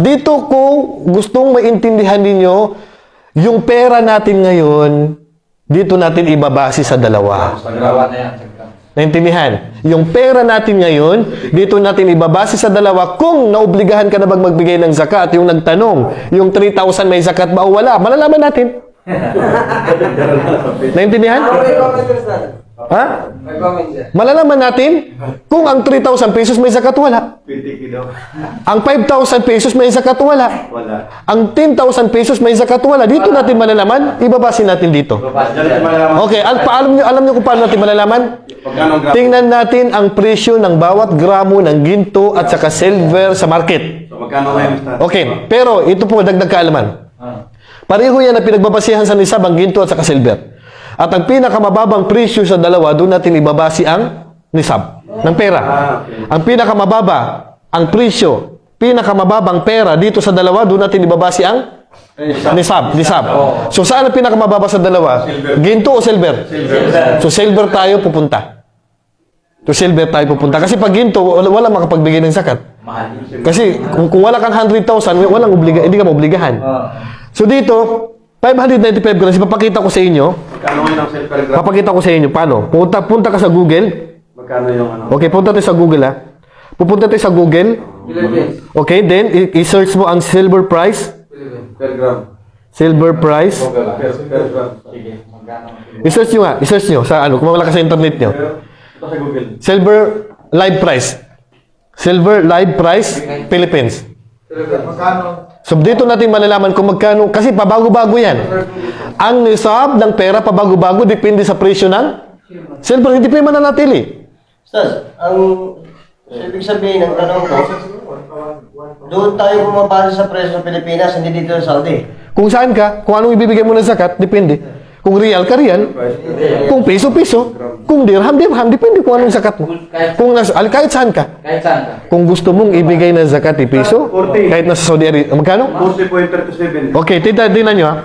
Dito ko gustong maintindihan ninyo yung pera natin ngayon, dito natin ibabase sa dalawa. Naintindihan? Yung pera natin ngayon, dito natin ibabase sa dalawa kung naobligahan ka na bang magbigay ng zakat. Yung nagtanong, yung 3,000 may zakat ba o wala? Malalaman natin. Naintindihan? Ha? Malalaman natin kung ang 3,000 pesos may zakat wala. Ang 5,000 pesos may zakat wala. Wala. Ang 10,000 pesos may zakat wala. Dito natin malalaman, ibabase natin dito. Okay, al pa, alam niyo alam niyo kung paano natin malalaman? Tingnan natin ang presyo ng bawat gramo ng ginto at saka silver sa market. Okay, pero ito po dagdag kaalaman. Ah. Pareho yan na pinagbabasihan sa nisab ang ginto at saka silver. At ang pinakamababang presyo sa dalawa, doon natin ibabasi ang nisab ng pera. Ang pinakamababa, ang presyo, pinakamababang pera dito sa dalawa, doon natin ibabasi ang nisab. Nisab. So saan ang pinakamababa sa dalawa? Ginto o silver? Silver. So silver tayo pupunta. To silver tayo pupunta. Kasi pag ginto, wala, makapagbigay ng zakat. Kasi kung, kung wala kang 100,000, walang obliga, hindi ka maobligahan. Ah. So dito, 595 grams, ipapakita ko sa inyo. Magkano ngayon ang silver graph? Papakita ko sa inyo paano. Punta, punta ka sa Google. Magkano yung ano? Okay, punta tayo sa Google ha. Pupunta tayo sa Google. Philippines. Okay, then i-search mo ang silver price. Philippines. Per gram. Silver price. Per, per gram. Sige, magkano? I-search nyo nga. I-search nyo sa ano, kung wala ka sa internet nyo. Ito sa Google. Silver live price. Silver live price Philippines. Philippines. Magkano? So dito natin malalaman kung magkano kasi pabago-bago 'yan. Ang nisab ng pera pabago-bago depende sa presyo ng silver hindi pa yung mananatili. Stas, ang ibig sabihin ng tanong ko, doon tayo bumabase sa presyo sa Pilipinas, hindi dito sa Saudi. Kung saan ka, kung anong ibibigay mo ng zakat, depende. Kung real ka real, kung piso piso, kung dirham dirham, depende kung anong zakat mo. Kung nas, al kahit saan ka. Kahit saan ka. Kung gusto mong ibigay ng zakat i piso, kahit nasa Saudi Arabia, magkano? 40.37. Okay, tita, tingnan nyo ha.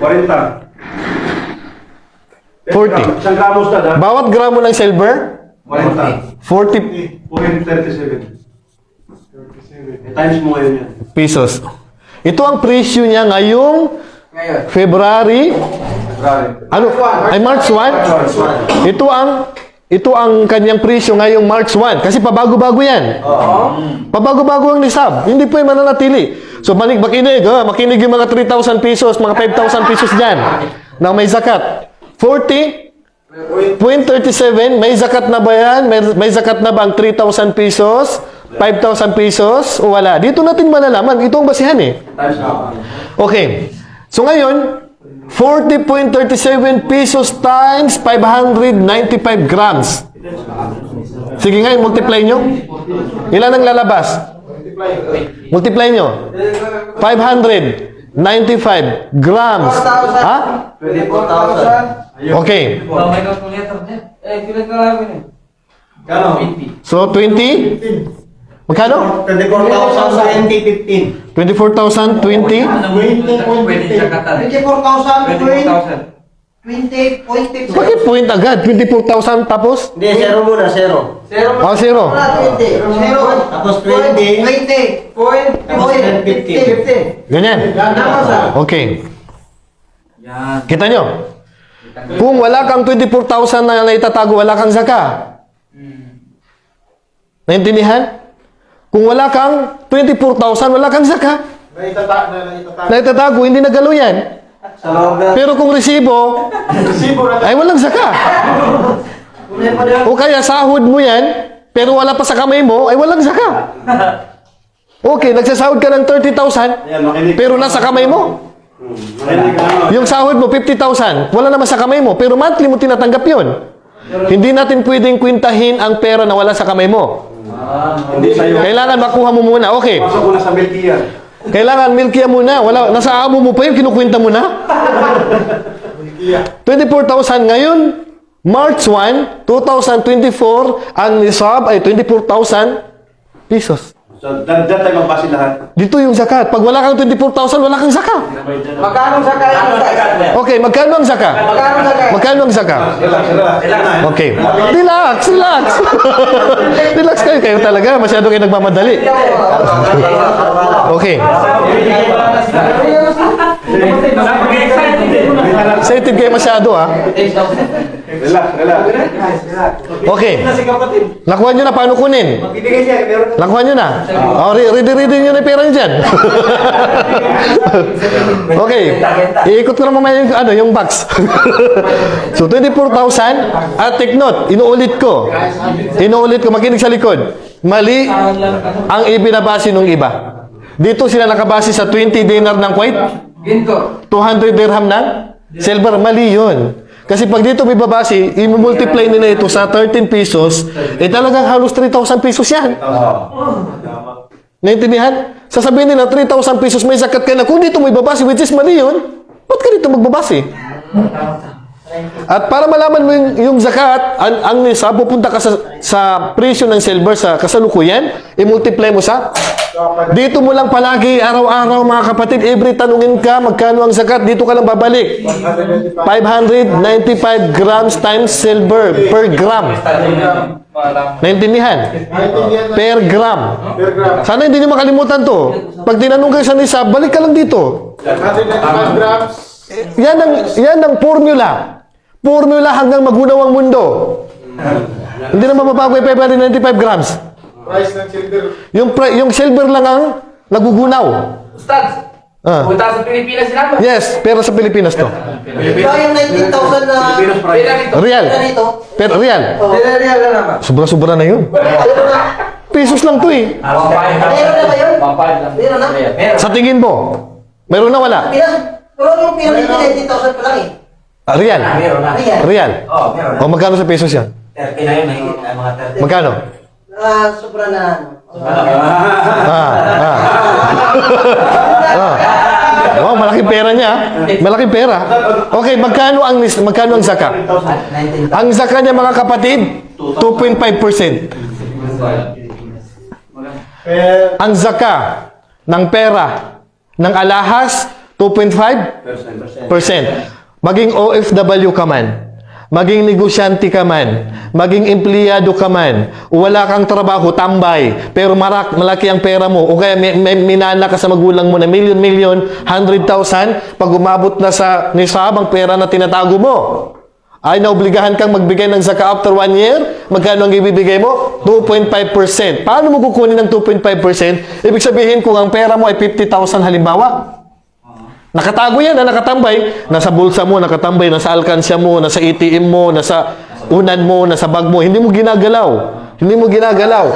40. 40. Isang gramo, Ustad, ha? Bawat gramo ng silver, 40. 40 0.37. Eh, Times mo ngayon yan. pesos. Ito ang presyo niya ngayong Ngayon. February February. Ano? Ay March 1? Ito ang ito ang kanyang presyo ngayong March 1 kasi pabago-bago 'yan. Pabago-bago ang nisab. Hindi po 'yan mananatili. So manig makinig, ha? makinig yung mga 3,000 pesos, mga 5,000 pesos diyan na may zakat. 40 0.37, may zakat na ba yan? May, may zakat na ba ang 3,000 pesos? 5,000 pesos? O wala? Dito natin malalaman. Ito ang basihan eh. Okay. So ngayon, 40.37 pesos times 595 grams. Sige nga, multiply nyo. Ilan ang lalabas? Multiply nyo. 595 grams. Ha? 24,000. Okay. Eh, eh. Kano? 20. So, 20? Magkano? 24,000, 2015. 24,000, 20? Pwede zakatan eh. 24,000, 20,000. 20.50. Bakit point agad? 24,000 tapos? Hindi, zero muna, zero. Zero. Oh, zero. Wala, 20. Zero. Tapos 20. 20. Point. Tapos 50. 50. Ganyan. Okay. Yan. Kita nyo? Kung wala kang 24,000 na naitatago, wala kang zaka. Naintindihan? Kung wala kang 24,000, wala kang zaka. Naitata na naitata. Naitatago, hindi nagalo yan. Pero kung resibo, ay walang zaka. O kaya sahod mo yan, pero wala pa sa kamay mo, ay walang zaka. Okay, nagsasahod ka ng 30,000, Ayan, makinig. pero nasa kamay mo. Yung sahod mo, 50,000. Wala naman sa kamay mo, pero monthly mo tinatanggap yun. Hindi natin pwedeng kwintahin ang pera na wala sa kamay mo. Hindi sa'yo. Kailangan makuha mo muna. Okay. Pasok ko na sa Milkia. Kailangan milkiya muna. Wala, nasa amo mo pa yun, kinukwenta mo na. 24,000 ngayon, March 1, 2024, ang nisab ay 24,000 pesos. So, dyan tayo magbase lahat. Dito yung zakat. Pag wala kang 24,000, wala kang zakat. Magkano sa kaya? Okay, magkano ang zakat? Magkano sa kaya? Magkano ang zakat? Relax, relax. Relax. Okay. Relax, relax. relax kayo. Kayo talaga. Masyado kayo nagmamadali. Okay. Excited kayo masyado ah. Relax, relax. Okay. Nakuha nyo na paano kunin. Magbibigay siya, meron na. Nakuha nyo na. Oh, re- ready, ready nyo na yung pera nyo dyan. okay. Iikot ko na mamaya yung, ano, yung box. so, 24,000. At take note, inuulit ko. Inuulit ko, makinig sa likod. Mali ang ibinabase ng iba. Dito sila nakabase sa 20 dinar ng Kuwait, Ginto. 200 dirham ng silver. Mali yun. Kasi pag dito may babase, i-multiply nila ito sa 13 pesos, eh talagang halos 3,000 pesos yan. Naintindihan? Sasabihin nila, 3,000 pesos may zakat ka na. Kung dito may babase, which is mali yun, ba't ka dito magbabase? At para malaman mo yung, yung zakat, ang, ang nisa, pupunta ka sa, sa presyo ng silver sa kasalukuyan, i-multiply mo sa dito mo lang palagi, araw-araw mga kapatid, every tanungin ka, magkano ang zakat, dito ka lang babalik. 595 grams times silver per gram. Naintindihan? Per gram. Per gram. Sana hindi nyo makalimutan to. Pag tinanong kayo sa nisab, balik ka lang dito. 195 grams. Yan ang, yan ang formula. Formula hanggang magunaw ang mundo. Hindi na mababago yung 595 grams. Price ng silver. Yung, yung silver lang ang nagugunaw. Ustad. Ah. Punta sa Pilipinas sila. Yes, pero sa Pilipinas to. Ikaw yung 19,000 na... Pilipinas price. Pila nito. Real. Na dito. Pero real. Real na naman. Sobra-sobra na yun. Pesos lang to eh. Meron na ba yun? Meron na? Meron. Sa tingin mo, meron na wala? Pinas, pero yung dito, 19,000 pa lang eh. Ah, real. Meron na. Real. Real. Oh, meron na. O magkano sa pesos yan? 30 na yun, mahigit na mga 30. Magkano? Ah, sobra na ano. Ah, ah. ah. Wow, malaking pera niya. ah. Malaking pera. Okay, magkano ang magkano ang zakat? 19,000. Ang zakat niya mga kapatid, 2.5%. Ang zaka ng pera ng alahas, 2.5%. Maging OFW ka man, maging negosyante ka man, maging empleyado ka man, wala kang trabaho, tambay, pero marak, malaki ang pera mo, o kaya may, may, minana ka sa magulang mo na million-million, 100,000, pag umabot na sa nisab ang pera na tinatago mo, ay naobligahan kang magbigay ng zaka after one year, magkano ang ibibigay mo? 2.5%. Paano mo kukunin ng 2.5%? Ibig sabihin kung ang pera mo ay 50,000 halimbawa, nakatago yan, na nakatambay, nasa bulsa mo, nakatambay, nasa alkansya mo, nasa ATM mo, nasa unan mo, nasa bag mo, hindi mo ginagalaw. Hindi mo ginagalaw.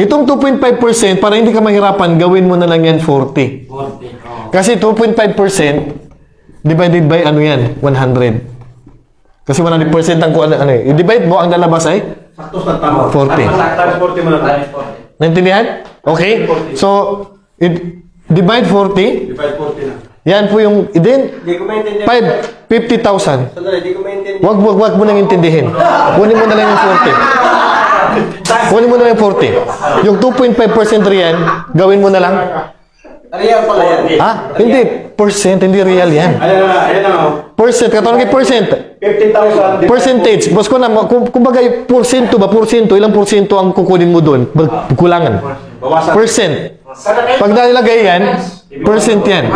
Itong 2.5%, para hindi ka mahirapan, gawin mo na lang yan 40. 40. Oh. Kasi 2.5% divided by ano yan? 100. Kasi 100% ang kung ano, ano eh. I-divide mo, ang lalabas ay Saktos na tama. 40. Times 40 mo na lang. Naintindihan? Okay? So, i- divide 40. Divide 40 na. Yan po yung, then, Hindi ko maintindihan. 5, 50,000. Sandali, hindi ko maintindihan. Wag, wag, wag mo nang intindihin. Kunin mo na lang yung 40. Kunin mo na lang yung 40. Yung 2.5% riyan, gawin mo na lang. Real pala yan. Ha? Hindi. Percent, hindi real yan. Ayan na, ayan na. oh. Percent, katulad ng percent. 50,000. Percentage. Boss ko na, kung, kumbaga, porsyento ba, porsyento, ilang porsyento ang kukunin mo doon? Bag- Kulangan. Bawasan. Percent. Pag nalagay yan, percent yan.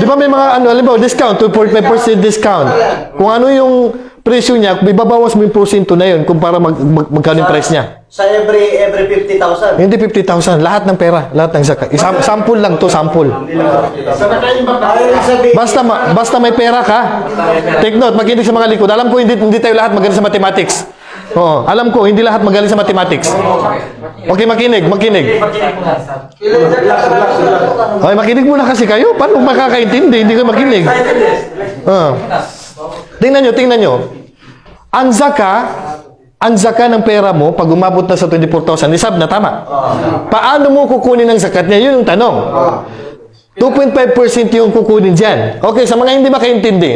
Di ba may mga ano, halimbawa, discount, 2.5% discount. Kung ano yung presyo niya, may babawas mo yung porsyento na yun kung para mag, mag, magkano yung price niya. Sa every every 50,000. Hindi 50,000, lahat ng pera, lahat ng zakat. Isam, sample lang to, sample. Basta ma, basta may pera ka. Take note, makinig sa mga likod. Alam ko hindi hindi tayo lahat magaling sa mathematics. Oo, alam ko hindi lahat magaling sa mathematics. Okay, makinig, makinig. Okay, makinig muna kasi kayo. Paano makakaintindi? Hindi kayo makinig. Ah. Tingnan nyo, tingnan nyo. Ang zaka, ang zaka ng pera mo, pag umabot na sa 24,000, nisab na tama. Paano mo kukunin ang zakat niya? Yun yung tanong. 2.5% yung kukunin dyan. Okay, sa mga hindi makaintindi,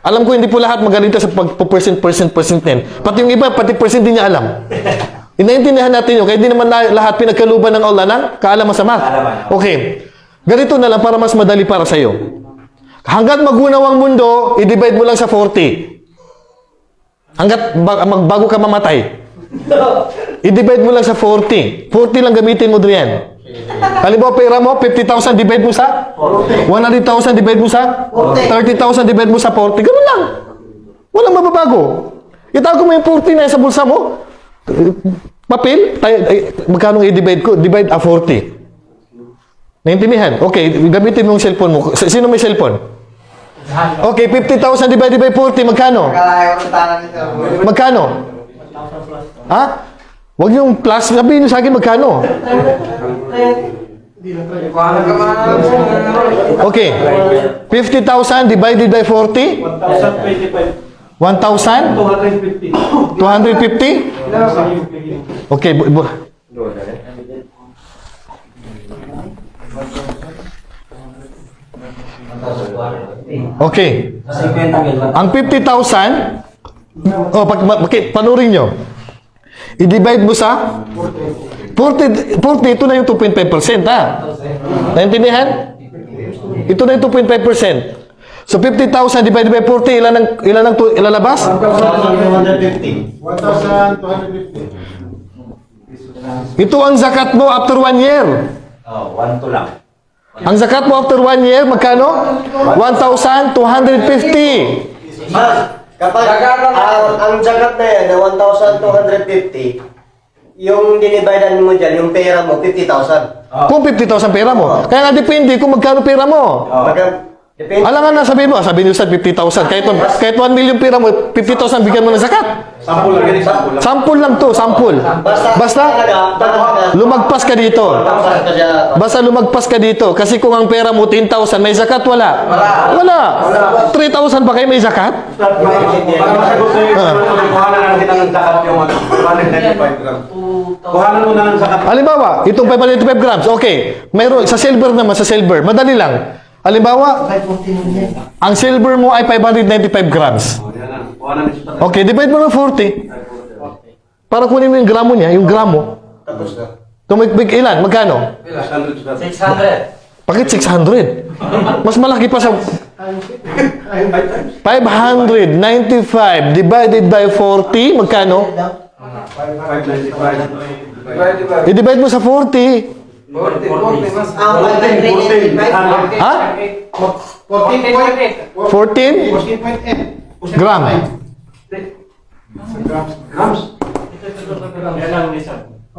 alam ko hindi po lahat magaling sa pag-percent, percent, percent din. Pati yung iba, pati percent din niya alam. Inaintindihan natin yun, kaya hindi naman na- lahat pinagkaluban ng Allah ng kaalaman sa math. Okay. Ganito na lang para mas madali para sa'yo. Hanggat magunaw ang mundo, i-divide mo lang sa 40. Hanggat ba- mag- bago ka mamatay. I-divide mo lang sa 40. 40 lang gamitin mo, Drian. Halimbawa, pera mo, 50,000 divide mo sa 100,000 divide mo sa 30,000 divide mo sa 40. Ganun lang. Walang mababago. Itago mo yung 40 na sa bulsa mo. Papel, tayo, ay, magkano i-divide ko? Divide a 40. Naintindihan? Okay, gamitin mo yung cellphone mo. Sino may cellphone? Okay, 50,000 divided by 40, magkano? Magkano? Ha? Huwag yung plus, sabihin nyo sa akin magkano? Okay. 50,000 divided by 40? 1,025. 1,000? 250. 250? Okay. Okay. Ang 50,000, oh, pag, ma- okay, panurin nyo. I-divide mo sa 40, 40, ito na yung 2.5%, ha? Naintindihan? Ito na yung 2.5%. So 50,000 divided by 40, ilan ang ilan ang ilalabas? 1,250. 1,250. Ito ang zakat mo after one year. Oh, one to lang. Ang zakat mo after one year, magkano? 1,250. Kapag ang, ang zakat na yan na 1,250, yung dinividean mo dyan, yung pera mo, 50,000. Kung 50,000 pera mo. Kaya nga depende kung magkano pera mo. Pagka, depende. Alangan na sabihin mo, sabihin nyo sa 50,000. Kahit, kahit 1 million pera mo, 50,000 bigyan mo ng zakat. Sample lang, ganyan, sample lang. Sample lang to, sample. Basta, lumagpas ka dito. basta lumagpas ka dito. Kasi kung ang pera mo 10,000, may zakat, wala. Wala. 3,000 pa kayo may zakat? Para masagot sa'yo, kuhanan na kita ng zakat yung ano, 195 grams. Kuhanan mo na ng zakat. Halimbawa, itong 595 grams, okay. Mayroon, sa silver naman, sa silver, madali lang. Halimbawa, ang silver mo ay 595 grams. Oh. Okay, divide mo ng 40. Para kunin mo yung gramo niya, yung gramo. Tapos na. Tumigpig ilan? Magkano? 600 Sultan. 600. Bakit 600? Mas malaki pa sa 595 divided by 40, magkano? 595. I-divide mo sa 40. Ang 1,385. Ha? 14.8. 14 gram. Grams.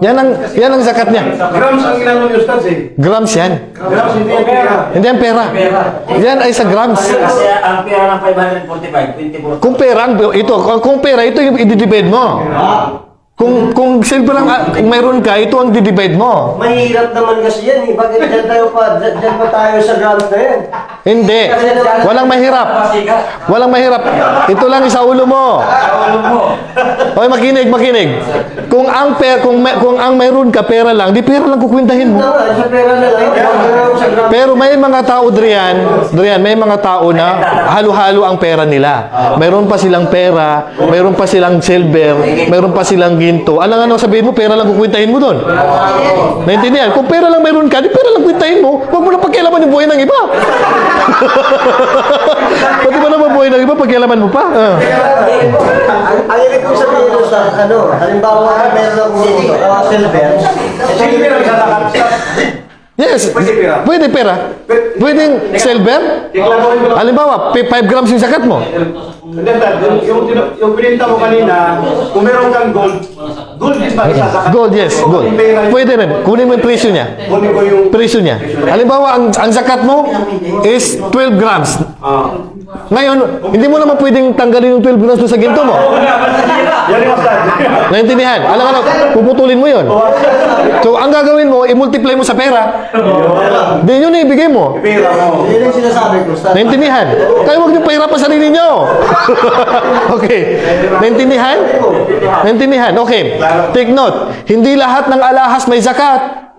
Yan ang, yan ang zakat niya. Grams ang inano ni Ustaz eh. Grams yan. Grams, hindi yung pera. Hindi yan pera. Yan ay sa grams. Kasi ang pera ng 545, 24. Kung pera, ang- ito, kung pera, ito yung i-divide mo. Kung, kung silver ang, ah, kung mayroon ka, ito ang di-divide mo. Mahirap naman kasi yan eh. Bakit dyan tayo pa, dyan, dyan pa tayo sa grams na yan? Hindi. Walang mahirap. Walang mahirap. Ito lang sa ulo mo. Hoy, makinig, makinig. Kung ang per, kung, may- kung ang mayroon ka pera lang, di pera lang kukwintahin mo. Tama, sa pera na lang. Huwag sa grams. Pero may mga tao, Drian, Drian, may mga tao na halo-halo ang pera nila. Mayroon pa silang pera, mayroon pa silang silver, mayroon pa silang ginto. Alam nga nang sabihin mo, pera lang kukwintahin mo doon. Naintindihan? Kung pera lang mayroon ka, di pera lang kwintahin mo. Huwag mo na pakialaman yung buhay ng iba. Pati ba naman buhay ng iba, pakialaman mo pa? Ah. Ang, ang ibig kong sabihin nun sa ano, halimbawa meron akong uh, silver. Sige, pero isa zakat. Yes. Pwede pera. Pwede pera. Pwedeng silver. Halimbawa, 5 grams yung zakat mo. Dad, yung, yung, yung, yung pininta mo kanina, kung meron kang gold, gold din ba isa? Gold, yes, gold. Pwede rin. Kunin mo yung presyo niya. Kunin ko yung... Presyo niya. Halimbawa, ang, ang zakat mo is 12 grams. Ah. Ngayon, hindi mo naman pwedeng tanggalin yung 12 grams doon sa ginto mo. Yan yung. Naintindihan? Alam ka na, puputulin mo yun. So, ang gagawin mo, i-multiply mo sa pera. Di yun na ibigay mo. Pera mo. Yun yung sinasabi ko. Sa, Naintindihan? Kaya huwag niyo pahirapan sarili niyo. okay. Naintindihan? Naintindihan? Okay. Take note. Hindi lahat ng alahas may zakat.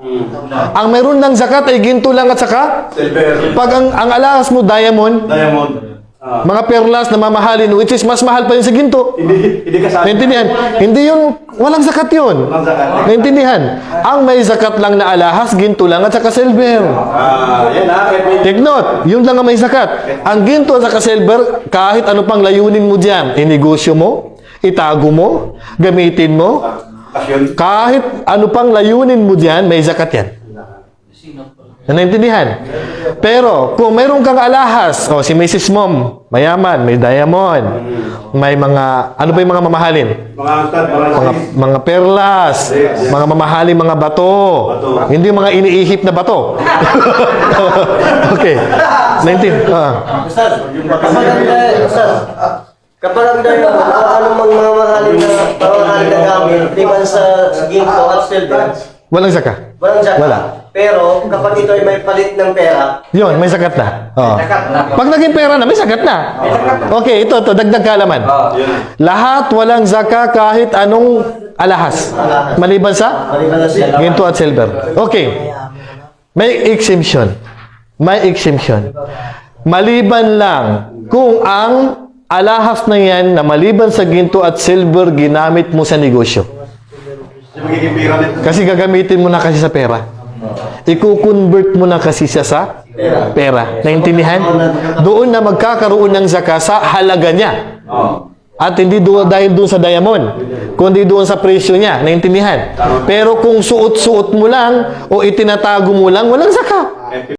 Ang mayroon ng zakat ay ginto lang at saka Silver. pag ang, ang alahas mo diamond, Diamond. Ah. mga perlas na mamahalin, which is mas mahal pa yun sa ginto. Hindi, hindi ka sa... Naintindihan? Hindi yun, walang zakat yun. Walang zakat. Naintindihan? Ang may zakat lang na alahas, ginto lang at saka silver. Ah, yan ha. Take note, yun lang ang may zakat. Ang ginto at saka silver, kahit ano pang layunin mo dyan, inegosyo mo, itago mo, gamitin mo, Kasyon. kahit ano pang layunin mo dyan, may zakat yan. Naintindihan? Pero, kung mayroon kang alahas, o si Mrs. Mom, mayaman, may diamond, may mga, ano ba yung mga mamahalin? Mga mga Mga, perlas, mga mamahaling mga bato, Bato. hindi yung mga iniihip na bato. okay. Naintindihan? Ah. Ustaz, kapag ang dahil, anong mga mga mahalin na, mga mahalin na gamit, liban sa ginto at silver, Walang saka. walang jack. Wala. Pero, kapag ito ay may palit ng pera, Yun, may sakat na. Oh. Zakat na. Pag naging pera na, may sakat na. Okay, ito, ito, dagdag kaalaman. Oh. Lahat walang zaka kahit anong alahas. Maliban sa maliban na silver. ginto at silver. Okay. May exemption. May exemption. Maliban lang kung ang alahas na yan na maliban sa ginto at silver ginamit mo sa negosyo. Kasi gagamitin mo na kasi sa pera. Iko-convert mo na kasi siya sa pera. Naintindihan? Doon na magkakaroon ng zaka sa halaga niya. At hindi doon dahil doon sa diamond, kundi doon sa presyo niya. Naintindihan? Pero kung suot-suot mo lang o itinatago mo lang, walang zaka.